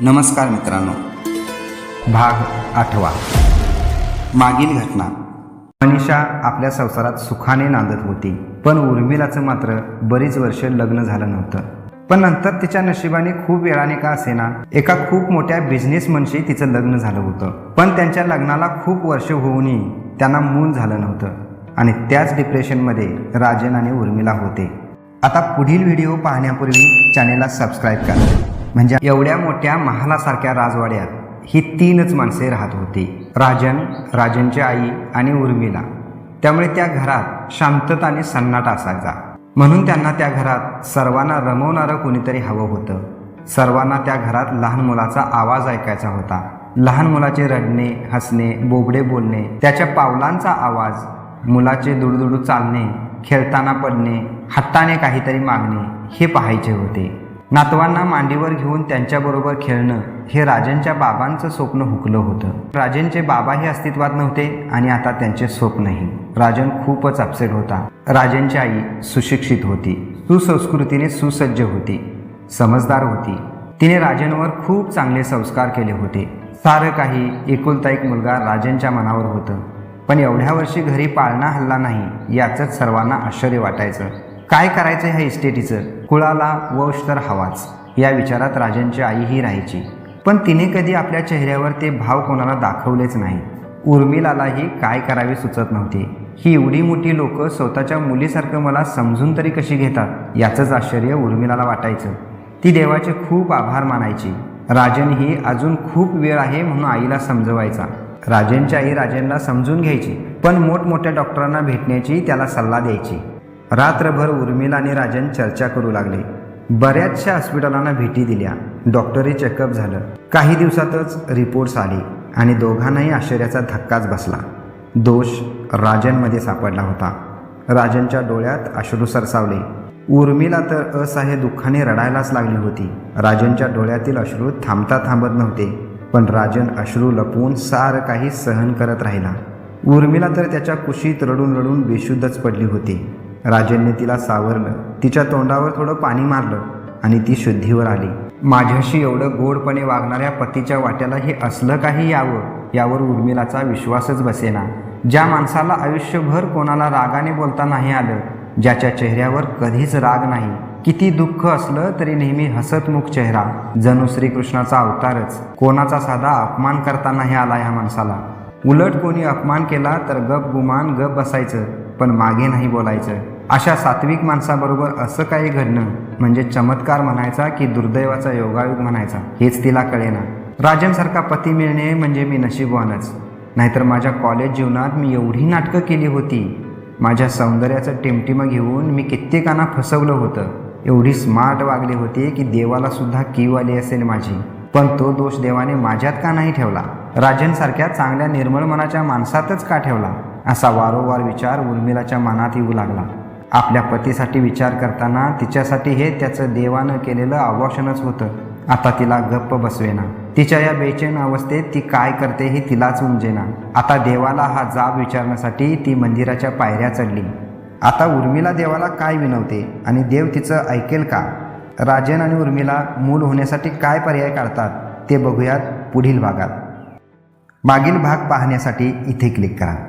नमस्कार मित्रांनो. भाग आठवा. मागील घटना. मनीषा आपल्या संसारात सुखाने नांदत होती पण उर्मिलाचं मात्र बरीच वर्ष लग्न झालं नव्हतं. पण नंतर तिच्या नशिबाने खूप वेळाने का असेना एका खूप मोठ्या बिझनेसमनशी तिचं लग्न झालं होतं. पण त्यांच्या लग्नाला खूप वर्ष होऊनही त्यांना मूल झालं नव्हतं. आणि त्याच डिप्रेशनमध्ये राजन आणि उर्मिला होते. आता पुढील व्हिडिओ पाहण्यापूर्वी चॅनेलला सबस्क्राईब करा. म्हणजे एवढ्या मोठ्या महालासारख्या राजवाड्यात ही तीनच माणसे राहत होती. राजन राजनची आई आणि उर्मिला. त्यामुळे त्या घरात शांतता आणि सन्नाटा असायचा. म्हणून त्यांना त्या घरात सर्वांना रमवणारं कोणीतरी हवं होतं. सर्वांना त्या घरात लहान मुलाचा आवाज ऐकायचा होता. लहान मुलाचे रडणे हसणे बोबडे बोलणे त्याच्या पावलांचा आवाज मुलाचे दुडदुडू चालणे खेळताना पडणे हट्टाने काहीतरी मागणे हे पाहायचे होते. नातवांना मांडीवर घेऊन त्यांच्याबरोबर खेळणं हे राजनच्या बाबांचं स्वप्न हुकलं होतं. राजनचे बाबाही अस्तित्वात नव्हते आणि आता त्यांचे स्वप्नही राजन खूपच अपसेट होता. राजनची आई सुशिक्षित होती. सुसंस्कृतीने सुसज्ज होती. समजदार होती. तिने राजनवर खूप चांगले संस्कार केले होते. सारं काही एकुलता एक मुलगा राजनच्या मनावर होतं. पण एवढ्या वर्षी घरी पाळणा हल्ला नाही याचंच सर्वांना आश्चर्य वाटायचं. काय करायचं ह्या इस्टेटीचं? कुळाला वंश तर हवाच या विचारात राजनची आईही राहायची. पण तिने कधी आपल्या चेहऱ्यावर ते भाव कोणाला दाखवलेच नाही. उर्मिलालाही काय करावे सुचत नव्हते. ही एवढी मोठी लोक स्वतःच्या मुलीसारखं मला समजून तरी कशी घेतात याचंच आश्चर्य उर्मिलाला वाटायचं. ती देवाचे खूप आभार मानायची. राजन ही अजून खूप वेळ आहे म्हणून आईला समजवायचा. राजनची आई राजनला समजून घ्यायची पण मोठमोठ्या डॉक्टरांना भेटण्याची त्याला सल्ला द्यायची. रात्रभर उर्मिला आणि राजन चर्चा करू लागले. बऱ्याचशा हॉस्पिटलांना भेटी दिल्या. डॉक्टरी चेकअप झालं. काही दिवसातच रिपोर्ट्स आले आणि दोघांनाही आश्चर्याचा धक्काच बसला. दोष राजनमध्ये सापडला होता. राजनच्या डोळ्यात अश्रू सरसावले. उर्मिला तर असह्य दुःखाने रडायलाच लागली होती. राजनच्या डोळ्यातील अश्रू थांबता थांबत नव्हते पण राजन अश्रू लपवून सारं काही सहन करत राहिला. उर्मिला तर त्याच्या कुशीत रडून रडून बेशुद्धच पडली होती. राजनने तिला सावरलं. तिच्या तोंडावर थोडं पाणी मारलं आणि ती शुद्धीवर आली. माझ्याशी एवढं गोडपणे वागणाऱ्या पतीच्या वाट्याला हे असलं काही यावं यावर उर्मिलाचा विश्वासच बसेना. ज्या माणसाला आयुष्यभर कोणाला रागाने बोलता नाही आलं ज्याच्या चेहऱ्यावर कधीच राग नाही. किती दुःख असलं तरी नेहमी हसतमुख चेहरा. जणू श्रीकृष्णाचा अवतारच. कोणाचा साधा अपमान करता नाही आला ह्या माणसाला. उलट कोणी अपमान केला तर गप गुमान गप बसायचं पण मागे नाही बोलायचं. अशा सात्विक माणसाबरोबर असं काही घडणं म्हणजे चमत्कार म्हणायचा की दुर्दैवाचा योगायोग म्हणायचा हेच तिला कळेना. राजनसारखा पती मिळणे म्हणजे मी नशीबवानच. नाहीतर माझ्या कॉलेज जीवनात मी एवढी नाटकं केली होती. माझ्या सौंदर्याचं टिमटिमं घेऊन मी कित्येकांना फसवलं होतं. एवढी स्मार्ट वागली होती की देवाला सुद्धा कीव आली असेल माझी. पण तो दोष देवाने माझ्यात का नाही ठेवला? राजनसारख्या चांगल्या निर्मळ मनाच्या माणसातच का ठेवला? असा वारंवार विचार उर्मिलाच्या मनात येऊ लागला. आपल्या पतीसाठी विचार करताना तिच्यासाठी हे त्याचं देवानं केलेलं आवाशनच होतं. आता तिला गप्प बसवेना. तिच्या या बेचैन अवस्थेत ती काय करते हे तिलाच उमजेना. आता देवाला हा जाब विचारण्यासाठी ती मंदिराच्या पायऱ्या चढली. आता उर्मिला देवाला काय विनवते आणि देव तिचं ऐकेल का? राजन आणि उर्मिला मूल होण्यासाठी काय पर्याय काढतात ते बघूयात पुढील भागात. मागील भाग पाहण्यासाठी इथे क्लिक करा.